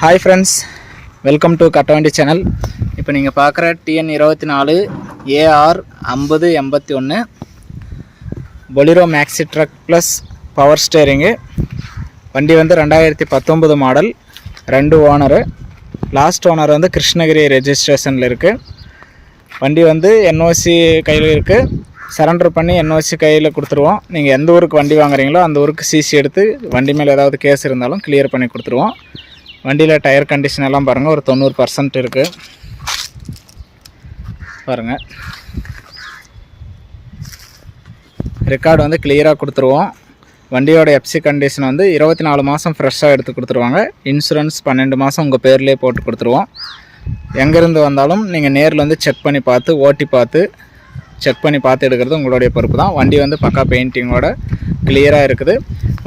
Hi friends welcome to Kattavandi channel இப்போ நீங்கள் பார்க்குற டிஎன் இருபத்தி நாலு ஏஆர் ஐம்பது எண்பத்தி ஒன்று Bolero maxi truck plus power steering வண்டி வந்து ரெண்டாயிரத்தி பத்தொம்பது மாடல் ரெண்டு ஓனரு லாஸ்ட் ஓனர் வந்து கிருஷ்ணகிரி ரெஜிஸ்ட்ரேஷனில் இருக்குது வண்டி வந்து என்ஓசி கையில் இருக்குது சரண்டர் பண்ணி என்ஓசி கையில் கொடுத்துருவோம். நீங்கள் எந்த ஊருக்கு வண்டி வாங்குறீங்களோ அந்த ஊருக்கு சிசி எடுத்து வண்டி மேலே ஏதாவது கேஸ் இருந்தாலும் கிளியர் பண்ணி கொடுத்துருவோம். வண்டியில் டயர் கண்டிஷன் எல்லாம் பாருங்கள் ஒரு தொண்ணூறு பர்சன்ட் இருக்குது பாருங்கள் ரெக்கார்டு வந்து கிளியராக கொடுத்துருவோம். வண்டியோட எஃப்சி கண்டிஷன் வந்து இருபத்தி நாலு மாதம் ஃப்ரெஷ்ஷாக எடுத்து கொடுத்துருவாங்க. இன்சூரன்ஸ் பன்னெண்டு மாதம் உங்கள் பேர்லேயே போட்டு கொடுத்துருவோம். எங்கேருந்து வந்தாலும் நீங்கள் நேரில் வந்து செக் பண்ணி பார்த்து ஓட்டி பார்த்து செக் பண்ணி பார்த்து எடுக்கிறது உங்களுடைய பொறுப்பு தான். வண்டி வந்து பக்கா பெயிண்டிங்கோட கிளியராக இருக்குது.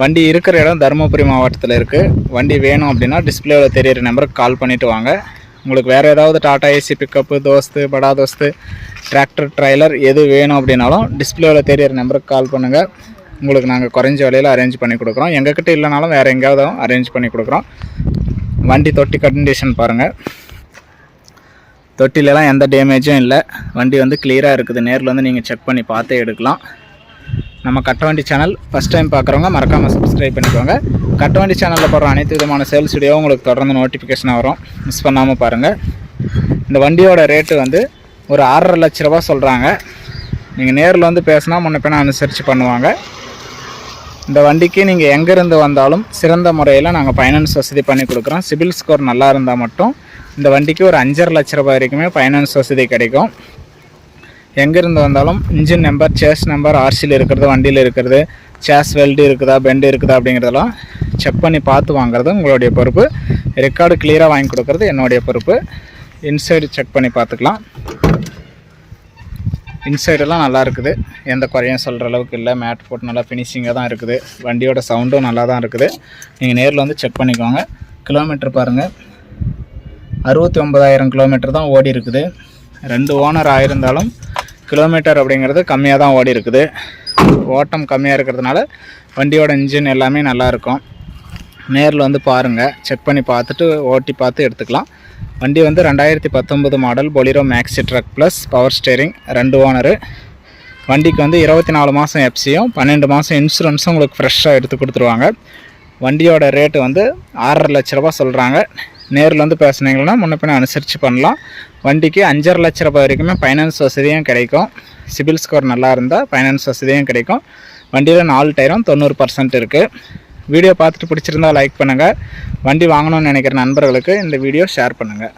வண்டி இருக்கிற இடம் தருமபுரி மாவட்டத்தில் இருக்குது வண்டி வேணும் அப்படின்னா டிஸ்பிளேவில் தெரியிற நம்பருக்கு கால் பண்ணிவிட்டு வாங்க. உங்களுக்கு வேறு ஏதாவது டாடா ஏசி பிக்கப்பு தோஸ்து படா தோஸ்து டிராக்டர் ட்ரைலர் எது வேணும் அப்படின்னாலும் டிஸ்பிளேவில் தெரியிற நம்பருக்கு கால் பண்ணுங்கள் உங்களுக்கு நாங்கள் குறைஞ்ச விலையில் அரேஞ்ச் பண்ணி கொடுக்குறோம். எங்கக்கிட்ட இல்லைனாலும் வேறு எங்கேயாவது அரேஞ்ச் பண்ணி கொடுக்குறோம். வண்டி தொட்டி கண்டிஷன் பாருங்கள் தொட்டிலெலாம் எந்த டேமேஜும் இல்லை. வண்டி வந்து கிளியராக இருக்குது. நேரில் வந்து நீங்கள் செக் பண்ணி பார்த்தே எடுக்கலாம். நம்ம கட்டவண்டி சேனல் ஃபஸ்ட் டைம் பார்க்குறவங்க மறக்காமல் சப்ஸ்கிரைப் பண்ணிக்கோங்க. கட்டவண்டி சேனலில் போடுற அனைத்து விதமான சேல்ஸ் வீடியோ உங்களுக்கு தொடர்ந்து நோட்டிஃபிகேஷன் வரும். மிஸ் பண்ணாமல் பாருங்கள் இந்த வண்டியோட ரேட்டு வந்து ஒரு ஆறரை லட்ச ரூபா சொல்கிறாங்க நீங்கள் நேரில் வந்து பேசினா முன்ன பின்ன அனுசரித்து பண்ணுவாங்க. இந்த வண்டிக்கு நீங்கள் எங்கேருந்து வந்தாலும் சிறந்த முறையில் நாங்கள் ஃபைனான்ஸ் வசதி பண்ணி கொடுக்குறோம். சிபில் ஸ்கோர் நல்லா இருந்தால் மட்டும் இந்த வண்டிக்கு ஒரு அஞ்சரை லட்ச ரூபாய் வரைக்குமே ஃபைனான்ஸ் வசதி கிடைக்கும். எங்கேருந்து வந்தாலும் இன்ஜின் நம்பர் சேஸ் நம்பர் ஆர்சியில் இருக்கிறது வண்டியில் இருக்கிறது சேஸ் வெல்டு இருக்குதா பெண்டு இருக்குதா அப்படிங்கிறதெல்லாம் செக் பண்ணி பார்த்து வாங்குறது உங்களுடைய பொறுப்பு. ரெக்கார்டு கிளியராக வாங்கி கொடுக்குறது என்னுடைய பொறுப்பு. இன்சைடு செக் பண்ணி பார்த்துக்கலாம். இன்சைடெல்லாம் நல்லா இருக்குது. எந்த குறையும் சொல்கிற அளவுக்கு இல்லை. மேட் போட்டு நல்லா ஃபினிஷிங்காக தான் இருக்குது. வண்டியோட சவுண்டும் நல்லா தான் இருக்குது. நீங்கள் நேரில் வந்து செக் பண்ணிக்கோங்க. கிலோமீட்டர் பாருங்கள் அறுபத்தி ஒம்பதாயிரம் கிலோமீட்டர் தான் ஓடி இருக்குது. ரெண்டு ஓனர் ஆயிருந்தாலும் கிலோமீட்டர் அப்படிங்கிறது கம்மியாக தான் ஓடி இருக்குது. ஓட்டம் கம்மியாக இருக்கிறதுனால வண்டியோட இன்ஜின் எல்லாமே நல்லாயிருக்கும் நேரில் வந்து பாருங்கள் செக் பண்ணி பார்த்துட்டு ஓட்டி பார்த்து எடுத்துக்கலாம். வண்டி வந்து ரெண்டாயிரத்தி பத்தொம்பது model Bolero maxi truck plus power steering ரெண்டு ஓனரு வண்டிக்கு வந்து இருபத்தி நாலு மாதம் எஃப்சியும் பன்னெண்டு மாதம் இன்சூரன்ஸும் உங்களுக்கு ஃப்ரெஷ்ஷாக எடுத்து கொடுத்துருவாங்க. வண்டியோட ரேட்டு வந்து ஆறரை லட்ச ரூபா சொல்கிறாங்க நேரில் வந்து பேசுனீங்கன்னா முன்ன பின்ன அனுசரித்து பண்ணலாம். வண்டிக்கு அஞ்சரை லட்ச ரூபாய் வரைக்குமே ஃபைனான்ஸ் வசதியும் கிடைக்கும். சிபில் ஸ்கோர் நல்லா இருந்தால் ஃபைனான்ஸ் வசதியும் கிடைக்கும். வண்டியில் நாலு டயரும் தொண்ணூறு பர்சன்ட் இருக்குது வீடியோ பார்த்துட்டு பிடிச்சிருந்தா லைக் பண்ணுங்கள் வண்டி வாங்கணும்னு நினைக்கிற நண்பர்களுக்கு இந்த வீடியோ ஷேர் பண்ணுங்கள்